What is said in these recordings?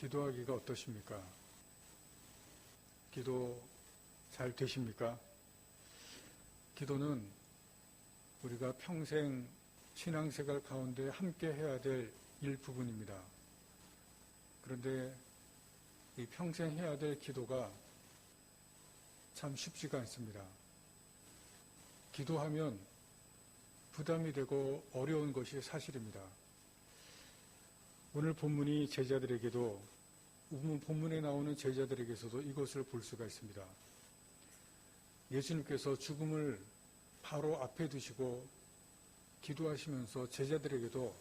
기도하기가 어떠십니까? 기도 잘 되십니까? 기도는 우리가 평생 신앙생활 가운데 함께 해야 될 일부분입니다. 그런데 이 평생 해야 될 기도가 참 쉽지가 않습니다. 기도하면 부담이 되고 어려운 것이 사실입니다. 오늘 본문이 제자들에게도 본문에 나오는 제자들에게서도 이것을 볼 수가 있습니다. 예수님께서 죽음을 바로 앞에 두시고 기도하시면서 제자들에게도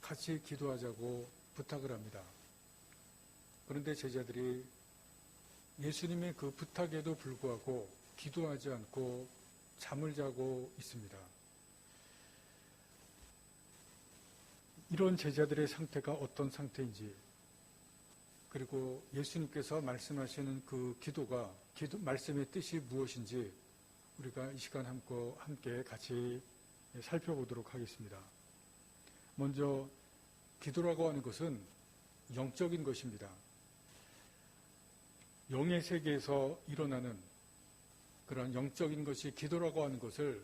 같이 기도하자고 부탁을 합니다. 그런데 제자들이 예수님의 그 부탁에도 불구하고 기도하지 않고 잠을 자고 있습니다. 이런 제자들의 상태가 어떤 상태인지, 그리고 예수님께서 말씀하시는 그 기도가, 기도, 말씀의 뜻이 무엇인지 우리가 이 시간 함께 같이 살펴보도록 하겠습니다. 먼저, 기도라고 하는 것은 영적인 것입니다. 영의 세계에서 일어나는 그런 영적인 것이 기도라고 하는 것을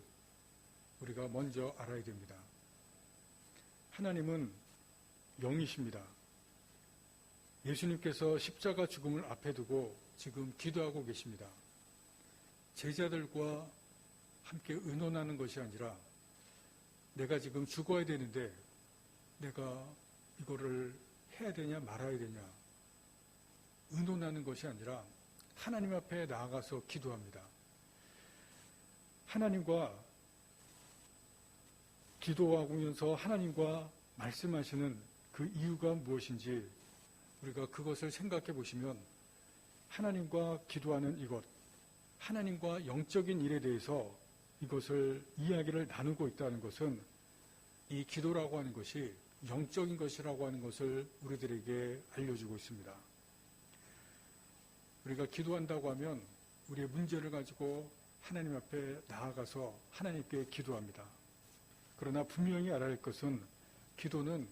우리가 먼저 알아야 됩니다. 하나님은 영이십니다. 예수님께서 십자가 죽음을 앞에 두고 지금 기도하고 계십니다. 제자들과 함께 의논하는 것이 아니라 내가 지금 죽어야 되는데 내가 이거를 해야 되냐 말아야 되냐 의논하는 것이 아니라 하나님 앞에 나아가서 기도합니다. 하나님과 기도하면서 하나님과 말씀하시는 그 이유가 무엇인지 우리가 그것을 생각해 보시면 하나님과 기도하는 이것, 하나님과 영적인 일에 대해서 이것을 이야기를 나누고 있다는 것은 이 기도라고 하는 것이 영적인 것이라고 하는 것을 우리들에게 알려주고 있습니다. 우리가 기도한다고 하면 우리의 문제를 가지고 하나님 앞에 나아가서 하나님께 기도합니다. 그러나 분명히 알아야 할 것은 기도는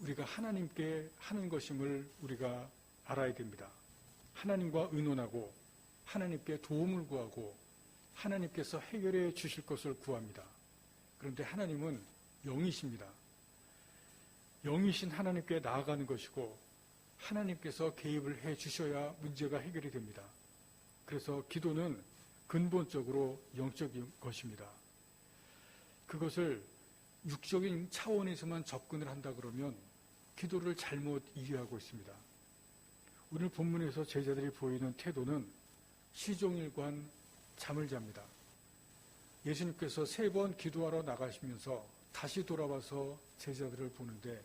우리가 하나님께 하는 것임을 우리가 알아야 됩니다. 하나님과 의논하고 하나님께 도움을 구하고 하나님께서 해결해 주실 것을 구합니다. 그런데 하나님은 영이십니다. 영이신 하나님께 나아가는 것이고 하나님께서 개입을 해 주셔야 문제가 해결이 됩니다. 그래서 기도는 근본적으로 영적인 것입니다. 그것을 육적인 차원에서만 접근을 한다 그러면 기도를 잘못 이해하고 있습니다. 오늘 본문에서 제자들이 보이는 태도는 시종일관 잠을 잡니다. 예수님께서 세 번 기도하러 나가시면서 다시 돌아와서 제자들을 보는데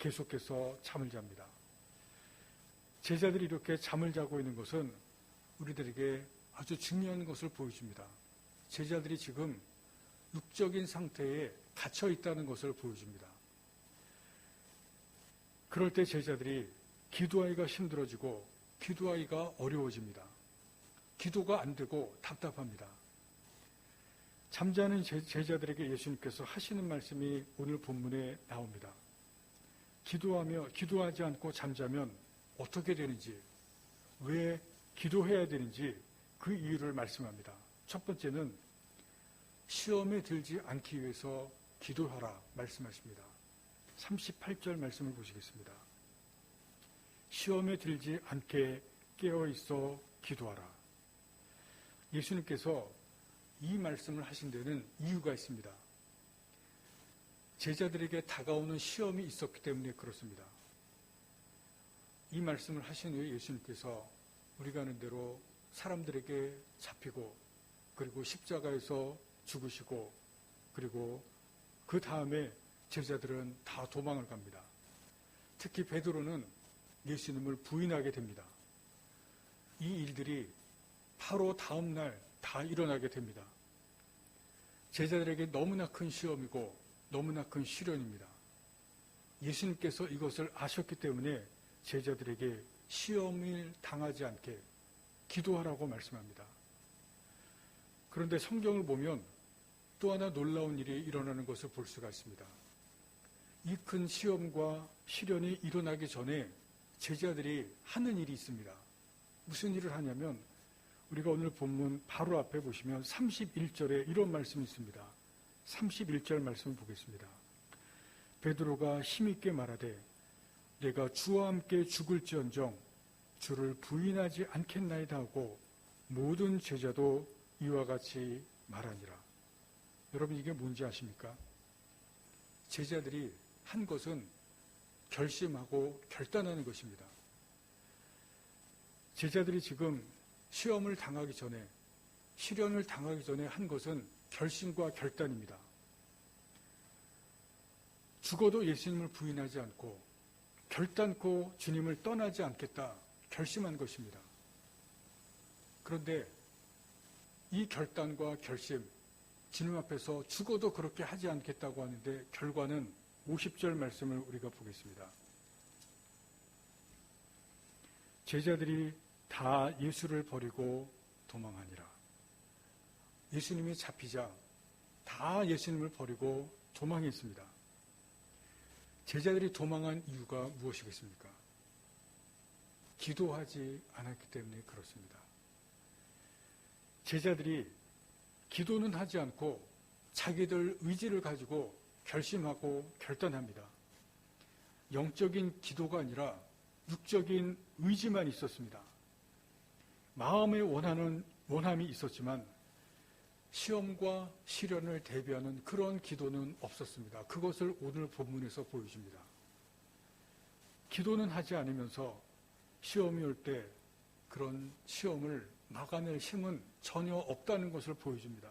계속해서 잠을 잡니다. 제자들이 이렇게 잠을 자고 있는 것은 우리들에게 아주 중요한 것을 보여줍니다. 제자들이 지금 육적인 상태에 갇혀 있다는 것을 보여줍니다. 그럴 때 제자들이 기도하기가 힘들어지고 기도하기가 어려워집니다. 기도가 안 되고 답답합니다. 잠자는 제자들에게 예수님께서 하시는 말씀이 오늘 본문에 나옵니다. 기도하며 기도하지 않고 잠자면 어떻게 되는지, 왜 기도해야 되는지 그 이유를 말씀합니다. 첫 번째는 시험에 들지 않기 위해서 기도하라 말씀하십니다. 38절 말씀을 보시겠습니다. 시험에 들지 않게 깨어 있어 기도하라. 예수님께서 이 말씀을 하신 데는 이유가 있습니다. 제자들에게 다가오는 시험이 있었기 때문에 그렇습니다. 이 말씀을 하신 후에 예수님께서 우리가 아는 대로 사람들에게 잡히고 그리고 십자가에서 죽으시고 그리고 그 다음에 제자들은 다 도망을 갑니다. 특히 베드로는 예수님을 부인하게 됩니다. 이 일들이 바로 다음 날 다 일어나게 됩니다. 제자들에게 너무나 큰 시험이고 너무나 큰 시련입니다. 예수님께서 이것을 아셨기 때문에 제자들에게 시험을 당하지 않게 기도하라고 말씀합니다. 그런데 성경을 보면 또 하나 놀라운 일이 일어나는 것을 볼 수가 있습니다. 이 큰 시험과 시련이 일어나기 전에 제자들이 하는 일이 있습니다. 무슨 일을 하냐면 우리가 오늘 본문 바로 앞에 보시면 31절에 이런 말씀이 있습니다. 31절 말씀을 보겠습니다. 베드로가 힘있게 말하되 내가 주와 함께 죽을지언정 주를 부인하지 않겠나이다 하고 모든 제자도 이와 같이 말하니라. 여러분 이게 뭔지 아십니까? 제자들이 한 것은 결심하고 결단하는 것입니다. 제자들이 지금 시험을 당하기 전에 시련을 당하기 전에 한 것은 결심과 결단입니다. 죽어도 예수님을 부인하지 않고 결단코 주님을 떠나지 않겠다 결심한 것입니다. 그런데 이 결단과 결심, 주님 앞에서 죽어도 그렇게 하지 않겠다고 하는데 결과는 50절 말씀을 우리가 보겠습니다. 제자들이 다 예수를 버리고 도망하니라. 예수님이 잡히자 다 예수님을 버리고 도망했습니다. 제자들이 도망한 이유가 무엇이겠습니까? 기도하지 않았기 때문에 그렇습니다. 제자들이 기도는 하지 않고 자기들 의지를 가지고 결심하고 결단합니다. 영적인 기도가 아니라 육적인 의지만 있었습니다. 마음에 원하는 원함이 있었지만 시험과 시련을 대비하는 그런 기도는 없었습니다. 그것을 오늘 본문에서 보여줍니다. 기도는 하지 않으면서 시험이 올 때 그런 시험을 막아낼 힘은 전혀 없다는 것을 보여줍니다.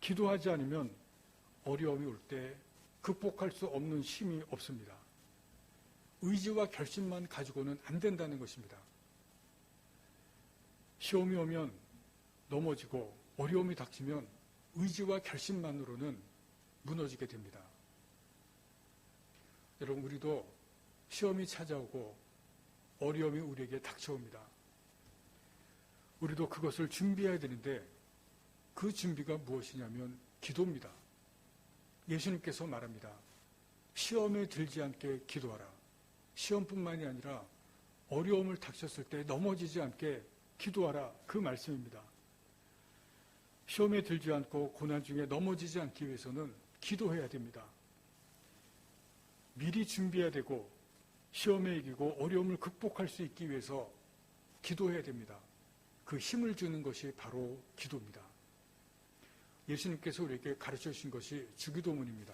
기도하지 않으면 어려움이 올 때 극복할 수 없는 힘이 없습니다. 의지와 결심만 가지고는 안 된다는 것입니다. 시험이 오면 넘어지고 어려움이 닥치면 의지와 결심만으로는 무너지게 됩니다. 여러분, 우리도 시험이 찾아오고 어려움이 우리에게 닥쳐옵니다. 우리도 그것을 준비해야 되는데 그 준비가 무엇이냐면 기도입니다. 예수님께서 말합니다. 시험에 들지 않게 기도하라. 시험뿐만이 아니라 어려움을 닥쳤을 때 넘어지지 않게 기도하라. 그 말씀입니다. 시험에 들지 않고 고난 중에 넘어지지 않기 위해서는 기도해야 됩니다. 미리 준비해야 되고 시험에 이기고 어려움을 극복할 수 있기 위해서 기도해야 됩니다. 그 힘을 주는 것이 바로 기도입니다. 예수님께서 우리에게 가르쳐 주신 것이 주기도문입니다.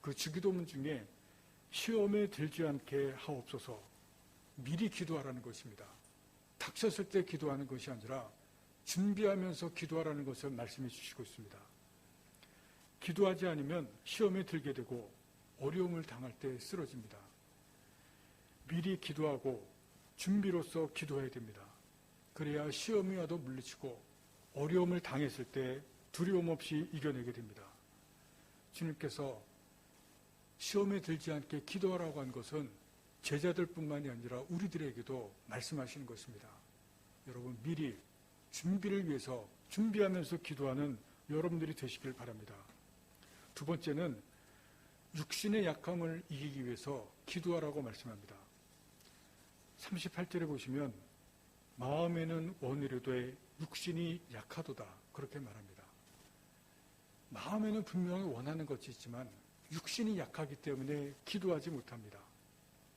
그 주기도문 중에 시험에 들지 않게 하옵소서 미리 기도하라는 것입니다. 닥쳤을 때 기도하는 것이 아니라 준비하면서 기도하라는 것을 말씀해 주시고 있습니다. 기도하지 않으면 시험에 들게 되고 어려움을 당할 때 쓰러집니다. 미리 기도하고 준비로서 기도해야 됩니다. 그래야 시험이 와도 물리치고 어려움을 당했을 때 두려움 없이 이겨내게 됩니다. 주님께서 시험에 들지 않게 기도하라고 한 것은 제자들뿐만이 아니라 우리들에게도 말씀하시는 것입니다. 여러분 미리 준비를 위해서 준비하면서 기도하는 여러분들이 되시길 바랍니다. 두 번째는 육신의 약함을 이기기 위해서 기도하라고 말씀합니다. 38절에 보시면 마음에는 원이르되 육신이 약하도다 그렇게 말합니다. 마음에는 분명히 원하는 것이 있지만 육신이 약하기 때문에 기도하지 못합니다.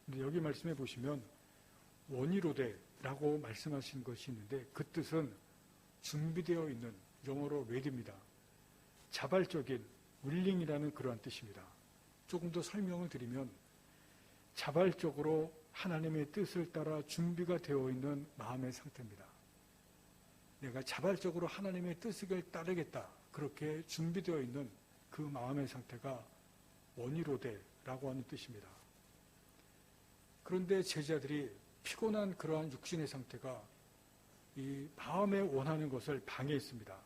근데 여기 말씀해 보시면 원이로되라고 말씀하신 것이 있는데 그 뜻은 준비되어 있는 영어로 ready입니다. 자발적인 윌링이라는 그러한 뜻입니다. 조금 더 설명을 드리면 자발적으로 하나님의 뜻을 따라 준비가 되어 있는 마음의 상태입니다. 내가 자발적으로 하나님의 뜻을 따르겠다. 그렇게 준비되어 있는 그 마음의 상태가 원이로되라고 하는 뜻입니다. 그런데 제자들이 피곤한 그러한 육신의 상태가 이 마음에 원하는 것을 방해했습니다.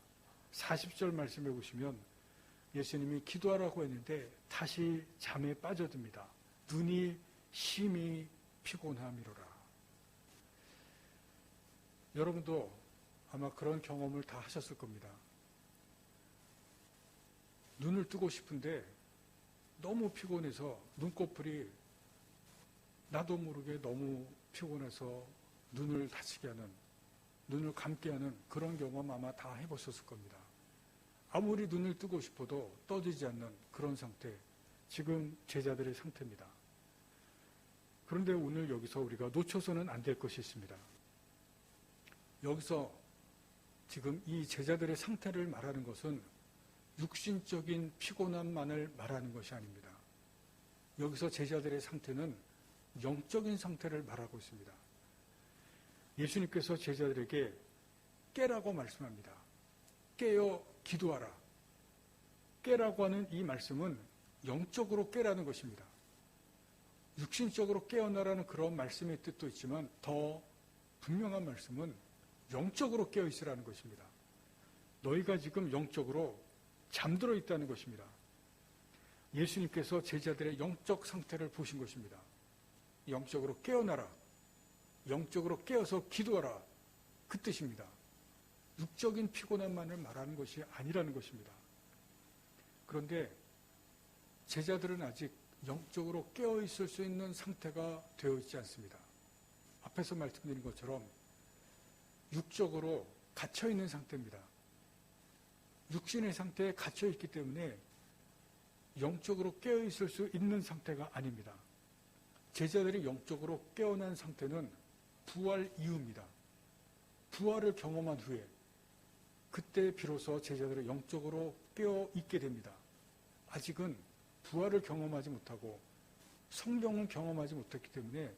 40절 말씀해 보시면 예수님이 기도하라고 했는데 다시 잠에 빠져듭니다. 눈이 심히 피곤함이로라. 여러분도 아마 그런 경험을 다 하셨을 겁니다. 눈을 뜨고 싶은데 너무 피곤해서 눈꺼풀이 나도 모르게 너무 피곤해서 눈을 다치게 하는, 눈을 감게 하는 그런 경험 아마 다 해보셨을 겁니다. 아무리 눈을 뜨고 싶어도 떠지지 않는 그런 상태, 지금 제자들의 상태입니다. 그런데 오늘 여기서 우리가 놓쳐서는 안 될 것이 있습니다. 여기서 지금 이 제자들의 상태를 말하는 것은 육신적인 피곤함만을 말하는 것이 아닙니다. 여기서 제자들의 상태는 영적인 상태를 말하고 있습니다. 예수님께서 제자들에게 깨라고 말씀합니다. 깨어 기도하라. 깨라고 하는 이 말씀은 영적으로 깨라는 것입니다. 육신적으로 깨어나라는 그런 말씀의 뜻도 있지만 더 분명한 말씀은 영적으로 깨어 있으라는 것입니다. 너희가 지금 영적으로 잠들어 있다는 것입니다. 예수님께서 제자들의 영적 상태를 보신 것입니다. 영적으로 깨어나라. 영적으로 깨어서 기도하라. 그 뜻입니다. 육적인 피곤함만을 말하는 것이 아니라는 것입니다. 그런데 제자들은 아직 영적으로 깨어 있을 수 있는 상태가 되어 있지 않습니다. 앞에서 말씀드린 것처럼 육적으로 갇혀 있는 상태입니다. 육신의 상태에 갇혀 있기 때문에 영적으로 깨어 있을 수 있는 상태가 아닙니다. 제자들이 영적으로 깨어난 상태는 부활 이후입니다. 부활을 경험한 후에 그때 비로소 제자들이 영적으로 깨어 있게 됩니다. 아직은 부활을 경험하지 못하고 성경을 경험하지 못했기 때문에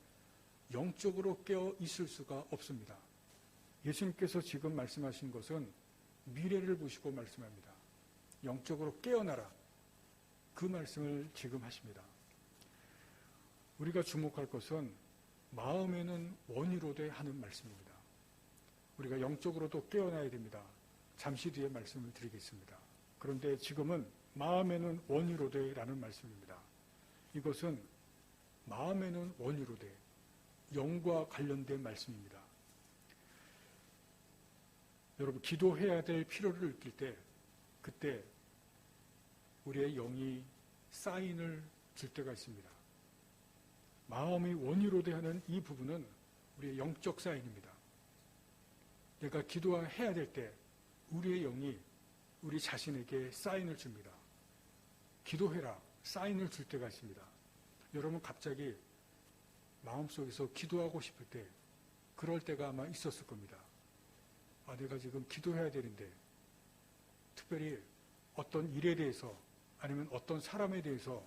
영적으로 깨어 있을 수가 없습니다. 예수님께서 지금 말씀하신 것은 미래를 보시고 말씀합니다. 영적으로 깨어나라. 그 말씀을 지금 하십니다. 우리가 주목할 것은 마음에는 원이로되 하는 말씀입니다. 우리가 영적으로도 깨어나야 됩니다. 잠시 뒤에 말씀을 드리겠습니다. 그런데 지금은 마음에는 원이로되라는 말씀입니다. 이것은 마음에는 원이로되 영과 관련된 말씀입니다. 여러분 기도해야 될 필요를 느낄 때 그때 우리의 영이 사인을 줄 때가 있습니다. 마음이 원위로 대하는 이 부분은 우리의 영적 사인입니다. 내가 기도해야 될 때 우리의 영이 우리 자신에게 사인을 줍니다. 기도해라 사인을 줄 때가 있습니다. 여러분 갑자기 마음속에서 기도하고 싶을 때 그럴 때가 아마 있었을 겁니다. 아, 내가 지금 기도해야 되는데 특별히 어떤 일에 대해서 아니면 어떤 사람에 대해서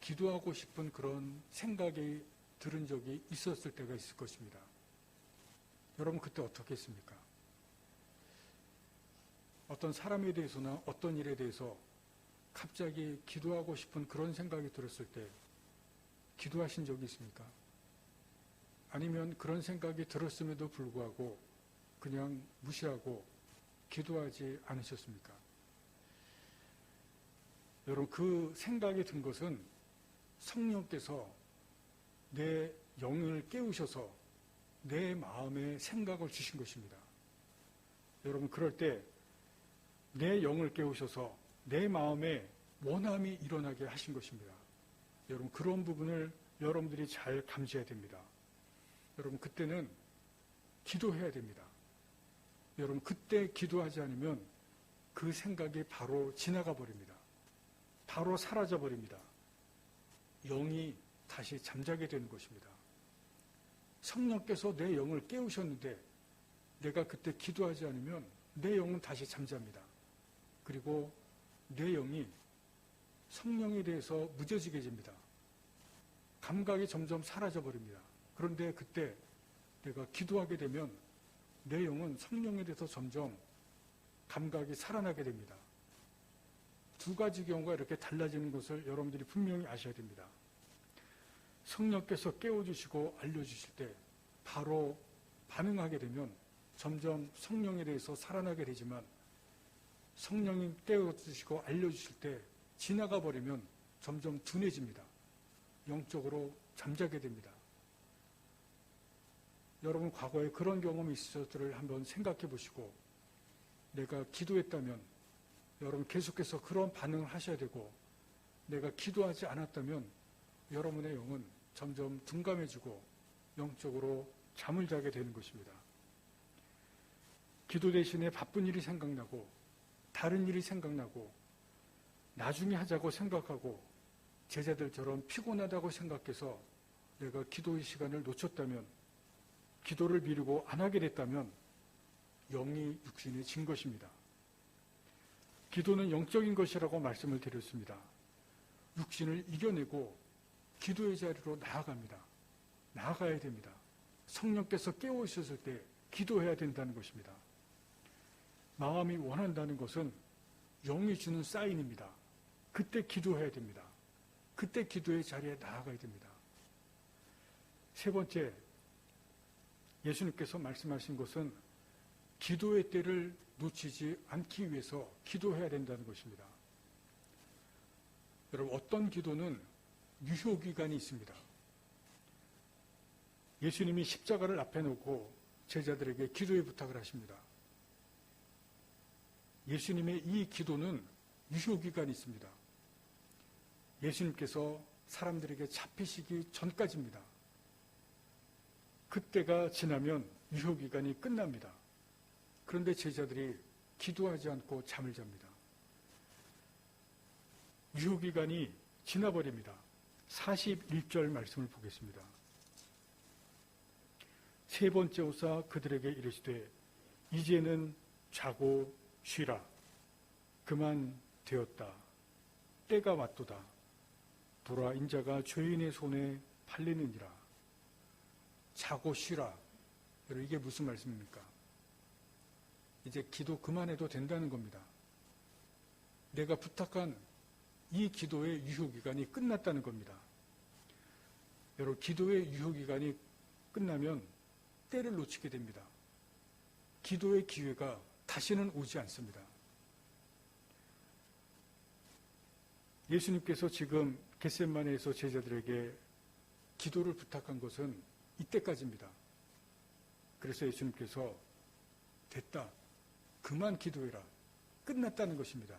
기도하고 싶은 그런 생각이 들은 적이 있었을 때가 있을 것입니다. 여러분 그때 어떻게 했습니까? 어떤 사람에 대해서나 어떤 일에 대해서 갑자기 기도하고 싶은 그런 생각이 들었을 때 기도하신 적이 있습니까? 아니면 그런 생각이 들었음에도 불구하고 그냥 무시하고 기도하지 않으셨습니까? 여러분 그 생각이 든 것은 성령께서 내 영을 깨우셔서 내 마음에 생각을 주신 것입니다. 여러분 그럴 때 내 영을 깨우셔서 내 마음에 원함이 일어나게 하신 것입니다. 여러분 그런 부분을 여러분들이 잘 감지해야 됩니다. 여러분 그때는 기도해야 됩니다. 여러분 그때 기도하지 않으면 그 생각이 바로 지나가 버립니다. 바로 사라져 버립니다. 영이 다시 잠자게 되는 것입니다. 성령께서 내 영을 깨우셨는데 내가 그때 기도하지 않으면 내 영은 다시 잠잡니다. 그리고 내 영이 성령에 대해서 무뎌지게 됩니다. 감각이 점점 사라져 버립니다. 그런데 그때 내가 기도하게 되면 내 영은 성령에 대해서 점점 감각이 살아나게 됩니다. 두 가지 경우가 이렇게 달라지는 것을 여러분들이 분명히 아셔야 됩니다. 성령께서 깨워주시고 알려주실 때 바로 반응하게 되면 점점 성령에 대해서 살아나게 되지만 성령님 깨워주시고 알려주실 때 지나가 버리면 점점 둔해집니다. 영적으로 잠자게 됩니다. 여러분 과거에 그런 경험이 있었들을 한번 생각해 보시고 내가 기도했다면 여러분 계속해서 그런 반응을 하셔야 되고 내가 기도하지 않았다면 여러분의 영은 점점 둔감해지고 영적으로 잠을 자게 되는 것입니다. 기도 대신에 바쁜 일이 생각나고 다른 일이 생각나고 나중에 하자고 생각하고 제자들처럼 피곤하다고 생각해서 내가 기도의 시간을 놓쳤다면 기도를 미루고 안 하게 됐다면 영이 육신이 진 것입니다. 기도는 영적인 것이라고 말씀을 드렸습니다. 육신을 이겨내고 기도의 자리로 나아갑니다. 나아가야 됩니다. 성령께서 깨어 있었을 때 기도해야 된다는 것입니다. 마음이 원한다는 것은 영이 주는 사인입니다. 그때 기도해야 됩니다. 그때 기도의 자리에 나아가야 됩니다. 세 번째, 예수님께서 말씀하신 것은 기도의 때를 놓치지 않기 위해서 기도해야 된다는 것입니다. 여러분, 어떤 기도는 유효기간이 있습니다. 예수님이 십자가를 앞에 놓고 제자들에게 기도의 부탁을 하십니다. 예수님의 이 기도는 유효기간이 있습니다. 예수님께서 사람들에게 잡히시기 전까지입니다. 그때가 지나면 유효기간이 끝납니다. 그런데 제자들이 기도하지 않고 잠을 잡니다. 유효기간이 지나버립니다. 41절 말씀을 보겠습니다. 세 번째 오사 그들에게 이르시되 이제는 자고 쉬라. 그만 되었다. 때가 왔도다. 돌아 인자가 죄인의 손에 팔리느니라. 자고 쉬라. 여러분 이게 무슨 말씀입니까? 이제 기도 그만해도 된다는 겁니다. 내가 부탁한 이 기도의 유효기간이 끝났다는 겁니다. 여러분 기도의 유효기간이 끝나면 때를 놓치게 됩니다. 기도의 기회가 다시는 오지 않습니다. 예수님께서 지금 겟셋마네에서 제자들에게 기도를 부탁한 것은 이때까지입니다. 그래서 예수님께서 됐다. 그만 기도해라. 끝났다는 것입니다.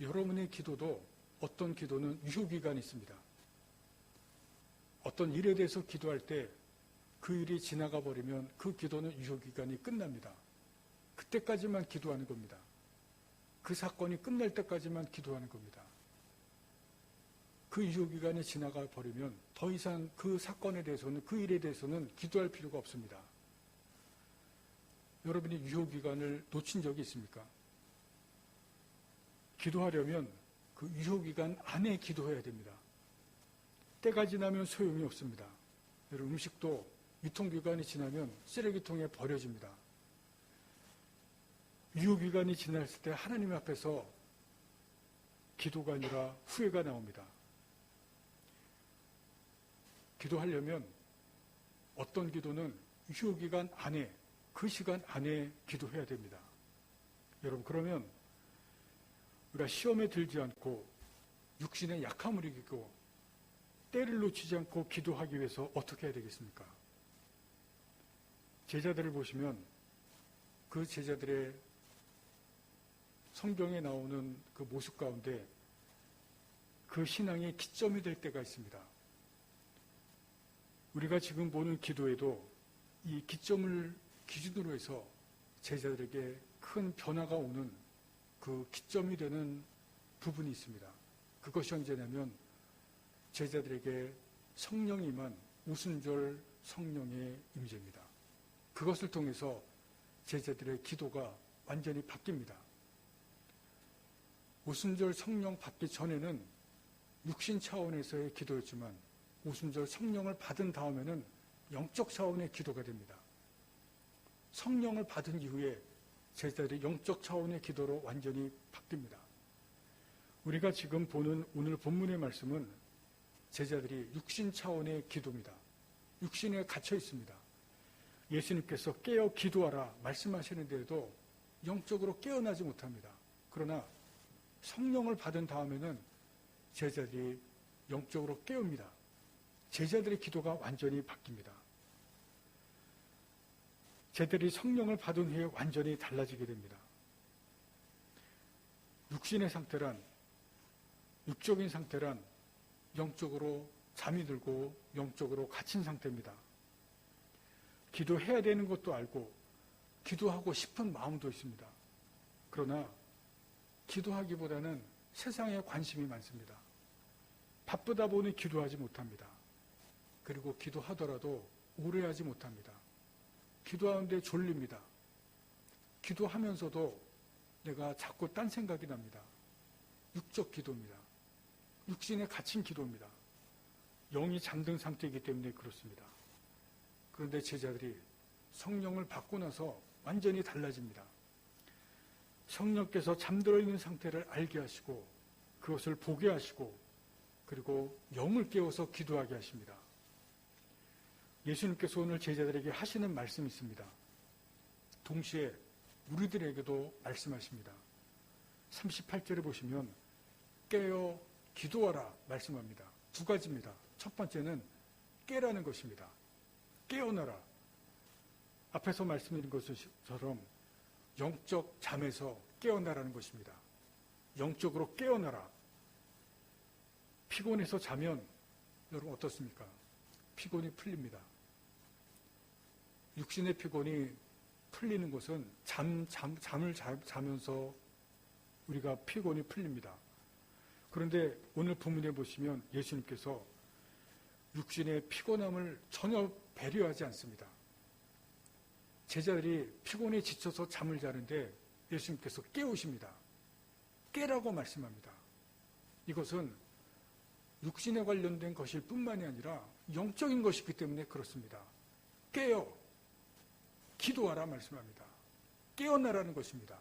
여러분의 기도도 어떤 기도는 유효기간이 있습니다. 어떤 일에 대해서 기도할 때 그 일이 지나가 버리면 그 기도는 유효기간이 끝납니다. 그때까지만 기도하는 겁니다. 그 사건이 끝날 때까지만 기도하는 겁니다. 그 유효기간이 지나가 버리면 더 이상 그 사건에 대해서는 그 일에 대해서는 기도할 필요가 없습니다. 여러분이 유효기간을 놓친 적이 있습니까? 기도하려면 그 유효기간 안에 기도해야 됩니다. 때가 지나면 소용이 없습니다. 여러분 음식도 유통기간이 지나면 쓰레기통에 버려집니다. 유효기간이 지났을 때 하나님 앞에서 기도가 아니라 후회가 나옵니다. 기도하려면 어떤 기도는 유효기간 안에 그 시간 안에 기도해야 됩니다. 여러분 그러면 우리가 시험에 들지 않고 육신의 약함을 이기고 때를 놓치지 않고 기도하기 위해서 어떻게 해야 되겠습니까? 제자들을 보시면 그 제자들의 성경에 나오는 그 모습 가운데 그 신앙의 기점이 될 때가 있습니다. 우리가 지금 보는 기도에도 이 기점을 기준으로 해서 제자들에게 큰 변화가 오는 그 기점이 되는 부분이 있습니다. 그것이 언제냐면 제자들에게 성령이만 우순절 성령의 임재입니다. 그것을 통해서 제자들의 기도가 완전히 바뀝니다. 우순절 성령 받기 전에는 육신 차원에서의 기도였지만 우순절 성령을 받은 다음에는 영적 차원의 기도가 됩니다. 성령을 받은 이후에 제자들이 영적 차원의 기도로 완전히 바뀝니다. 우리가 지금 보는 오늘 본문의 말씀은 제자들이 육신 차원의 기도입니다. 육신에 갇혀 있습니다. 예수님께서 깨어 기도하라 말씀하시는데도 영적으로 깨어나지 못합니다. 그러나 성령을 받은 다음에는 제자들이 영적으로 깨웁니다. 제자들의 기도가 완전히 바뀝니다. 제자들이 성령을 받은 후에 완전히 달라지게 됩니다. 육신의 상태란, 육적인 상태란 영적으로 잠이 들고 영적으로 갇힌 상태입니다. 기도해야 되는 것도 알고 기도하고 싶은 마음도 있습니다. 그러나 기도하기보다는 세상에 관심이 많습니다. 바쁘다 보니 기도하지 못합니다. 그리고 기도하더라도 오래 하지 못합니다. 기도하는데 졸립니다. 기도하면서도 내가 자꾸 딴 생각이 납니다. 육적 기도입니다. 육신에 갇힌 기도입니다. 영이 잠든 상태이기 때문에 그렇습니다. 그런데 제자들이 성령을 받고 나서 완전히 달라집니다. 성령께서 잠들어 있는 상태를 알게 하시고 그것을 보게 하시고 그리고 영을 깨워서 기도하게 하십니다. 예수님께서 오늘 제자들에게 하시는 말씀이 있습니다. 동시에 우리들에게도 말씀하십니다. 38절에 보시면 깨어 기도하라 말씀합니다. 두 가지입니다. 첫 번째는 깨라는 것입니다. 깨어나라. 앞에서 말씀드린 것처럼 영적 잠에서 깨어나라는 것입니다. 영적으로 깨어나라. 피곤해서 자면 여러분 어떻습니까? 피곤이 풀립니다. 육신의 피곤이 풀리는 것은 잠, 잠, 잠을 자, 자면서 우리가 피곤이 풀립니다. 그런데 오늘 본문에 보시면 예수님께서 육신의 피곤함을 전혀 배려하지 않습니다. 제자들이 피곤에 지쳐서 잠을 자는데 예수님께서 깨우십니다. 깨라고 말씀합니다. 이것은 육신에 관련된 것일 뿐만이 아니라 영적인 것이기 때문에 그렇습니다. 깨어 기도하라 말씀합니다. 깨어나라는 것입니다.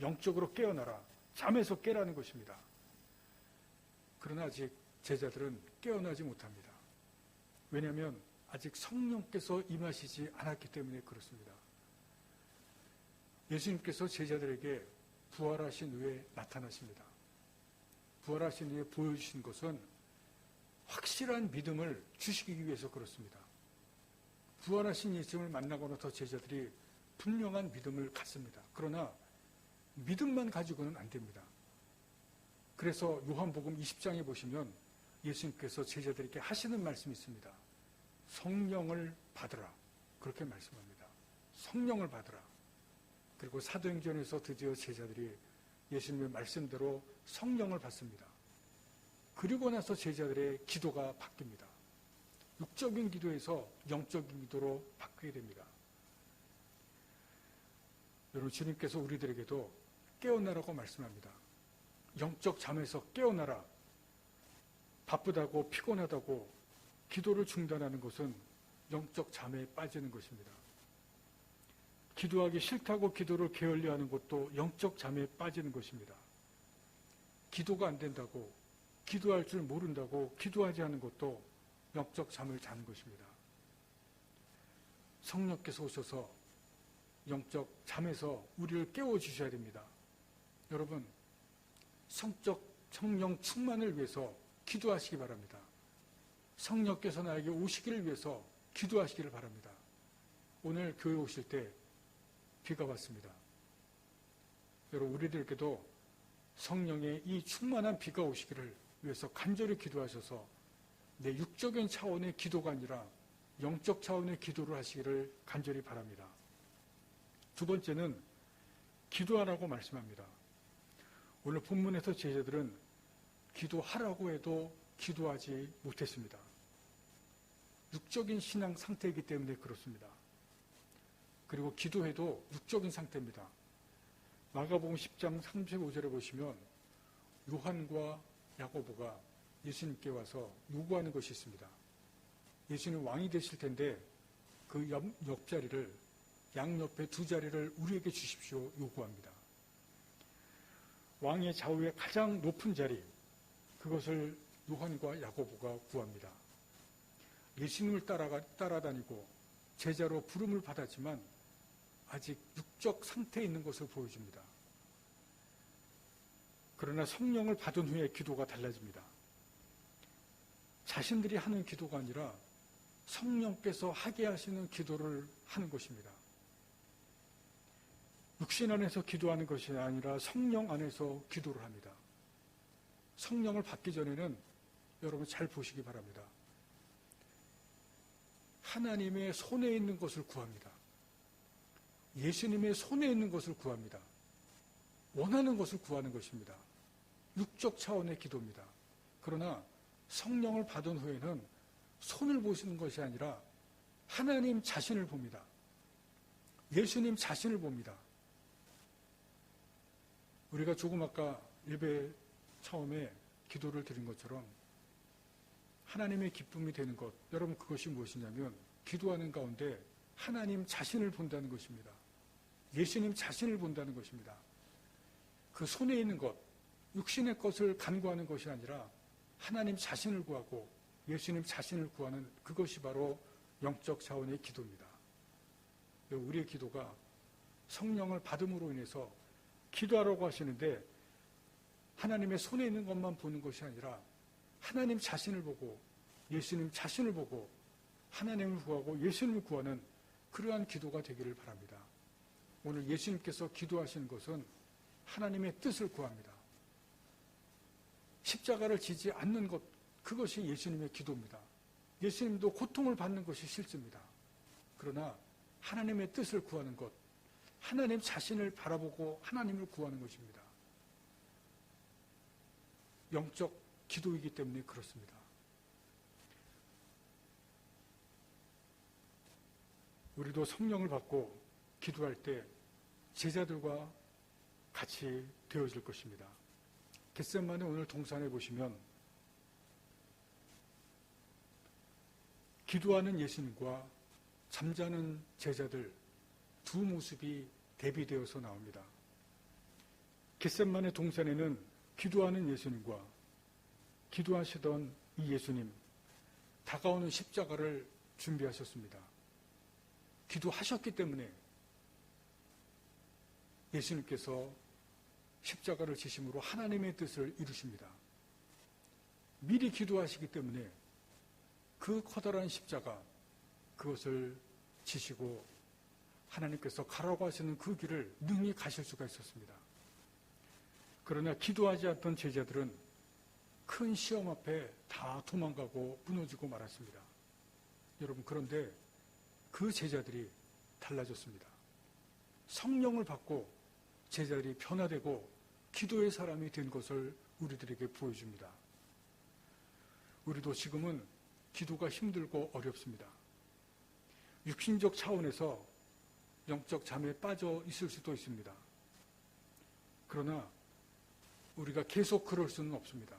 영적으로 깨어나라. 잠에서 깨라는 것입니다. 그러나 아직 제자들은 깨어나지 못합니다. 왜냐하면 아직 성령께서 임하시지 않았기 때문에 그렇습니다. 예수님께서 제자들에게 부활하신 후에 나타나십니다. 부활하신 후에 보여주신 것은 확실한 믿음을 주시기 위해서 그렇습니다. 부활하신 예수님을 만나고 나서 제자들이 분명한 믿음을 갖습니다. 그러나 믿음만 가지고는 안 됩니다. 그래서 요한복음 20장에 보시면 예수님께서 제자들에게 하시는 말씀이 있습니다. 성령을 받으라. 그렇게 말씀합니다. 성령을 받으라. 그리고 사도행전에서 드디어 제자들이 예수님의 말씀대로 성령을 받습니다. 그리고 나서 제자들의 기도가 바뀝니다. 육적인 기도에서 영적인 기도로 바뀌게 됩니다. 여러분, 주님께서 우리들에게도 깨어나라고 말씀합니다. 영적 잠에서 깨어나라. 바쁘다고 피곤하다고 기도를 중단하는 것은 영적 잠에 빠지는 것입니다. 기도하기 싫다고 기도를 게을리 하는 것도 영적 잠에 빠지는 것입니다. 기도가 안 된다고, 기도할 줄 모른다고 기도하지 않은 것도 영적 잠을 자는 것입니다. 성령께서 오셔서 영적 잠에서 우리를 깨워 주셔야 됩니다. 여러분, 성적 성령 충만을 위해서 기도하시기 바랍니다. 성령께서 나에게 오시기를 위해서 기도하시기를 바랍니다. 오늘 교회 오실 때 비가 왔습니다. 여러분, 우리들께도 성령의 이 충만한 비가 오시기를 위해서 간절히 기도하셔서 내 육적인 차원의 기도가 아니라 영적 차원의 기도를 하시기를 간절히 바랍니다. 두 번째는 기도하라고 말씀합니다. 오늘 본문에서 제자들은 기도하라고 해도 기도하지 못했습니다. 육적인 신앙 상태이기 때문에 그렇습니다. 그리고 기도해도 육적인 상태입니다. 마가복음 10장 35절에 보시면 요한과 야고보가 예수님께 와서 요구하는 것이 있습니다. 예수님 왕이 되실 텐데 그 옆, 옆자리를 양옆에 두 자리를 우리에게 주십시오 요구합니다. 왕의 좌우에 가장 높은 자리 그것을 요한과 야고보가 구합니다. 예수님을 따라가, 따라다니고 제자로 부름을 받았지만 아직 육적 상태에 있는 것을 보여줍니다. 그러나 성령을 받은 후에 기도가 달라집니다. 자신들이 하는 기도가 아니라 성령께서 하게 하시는 기도를 하는 것입니다. 육신 안에서 기도하는 것이 아니라 성령 안에서 기도를 합니다. 성령을 받기 전에는 여러분 잘 보시기 바랍니다. 하나님의 손에 있는 것을 구합니다. 예수님의 손에 있는 것을 구합니다. 원하는 것을 구하는 것입니다. 육적 차원의 기도입니다. 그러나 성령을 받은 후에는 손을 보시는 것이 아니라 하나님 자신을 봅니다. 예수님 자신을 봅니다. 우리가 조금 아까 예배 처음에 기도를 드린 것처럼 하나님의 기쁨이 되는 것, 여러분 그것이 무엇이냐면 기도하는 가운데 하나님 자신을 본다는 것입니다. 예수님 자신을 본다는 것입니다. 그 손에 있는 것, 육신의 것을 간구하는 것이 아니라 하나님 자신을 구하고 예수님 자신을 구하는 그것이 바로 영적 차원의 기도입니다. 우리의 기도가 성령을 받음으로 인해서 기도하라고 하시는데 하나님의 손에 있는 것만 보는 것이 아니라 하나님 자신을 보고 예수님 자신을 보고 하나님을 구하고 예수님을 구하는 그러한 기도가 되기를 바랍니다. 오늘 예수님께서 기도하시는 것은 하나님의 뜻을 구합니다. 십자가를 지지 않는 것, 그것이 예수님의 기도입니다. 예수님도 고통을 받는 것이 싫습니다. 그러나 하나님의 뜻을 구하는 것, 하나님 자신을 바라보고 하나님을 구하는 것입니다. 영적 기도이기 때문에 그렇습니다. 우리도 성령을 받고 기도할 때 제자들과 같이 되어질 것입니다. 겟셋만의 오늘 동산에 보시면 기도하는 예수님과 잠자는 제자들 두 모습이 대비되어서 나옵니다. 겟셋만의 동산에는 기도하는 예수님과 기도하시던 이 예수님 다가오는 십자가를 준비하셨습니다. 기도하셨기 때문에 예수님께서 십자가를 지심으로 하나님의 뜻을 이루십니다. 미리 기도하시기 때문에 그 커다란 십자가 그것을 지시고 하나님께서 가라고 하시는 그 길을 능히 가실 수가 있었습니다. 그러나 기도하지 않던 제자들은 큰 시험 앞에 다 도망가고 무너지고 말았습니다. 여러분, 그런데 그 제자들이 달라졌습니다. 성령을 받고 제자들이 변화되고 기도의 사람이 된 것을 우리들에게 보여줍니다. 우리도 지금은 기도가 힘들고 어렵습니다. 육신적 차원에서 영적 잠에 빠져 있을 수도 있습니다. 그러나 우리가 계속 그럴 수는 없습니다.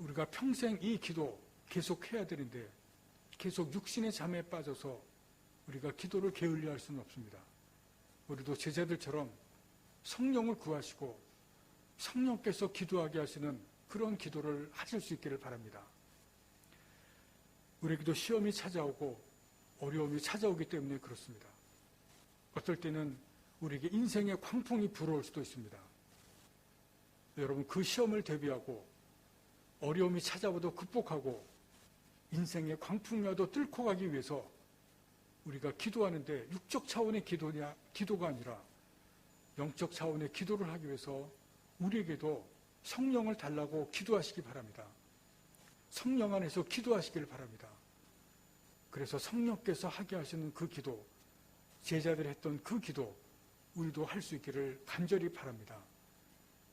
우리가 평생 이 기도 계속 해야 되는데 계속 육신의 잠에 빠져서 우리가 기도를 게을리할 수는 없습니다. 우리도 제자들처럼 성령을 구하시고 성령께서 기도하게 하시는 그런 기도를 하실 수 있기를 바랍니다. 우리에게도 시험이 찾아오고 어려움이 찾아오기 때문에 그렇습니다. 어떨 때는 우리에게 인생의 광풍이 불어올 수도 있습니다. 여러분 그 시험을 대비하고 어려움이 찾아와도 극복하고 인생의 광풍이라도 뚫고 가기 위해서 우리가 기도하는데 육적 차원의 기도냐 기도가 아니라 영적 차원의 기도를 하기 위해서 우리에게도 성령을 달라고 기도하시기 바랍니다. 성령 안에서 기도하시길 바랍니다. 그래서 성령께서 하게 하시는 그 기도, 제자들이 했던 그 기도, 우리도 할 수 있기를 간절히 바랍니다.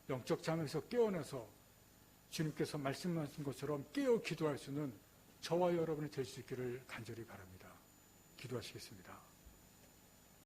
영적 잠에서 깨어나서 주님께서 말씀하신 것처럼 깨어 기도할 수는 저와 여러분이 될 수 있기를 간절히 바랍니다. 기도하시겠습니다.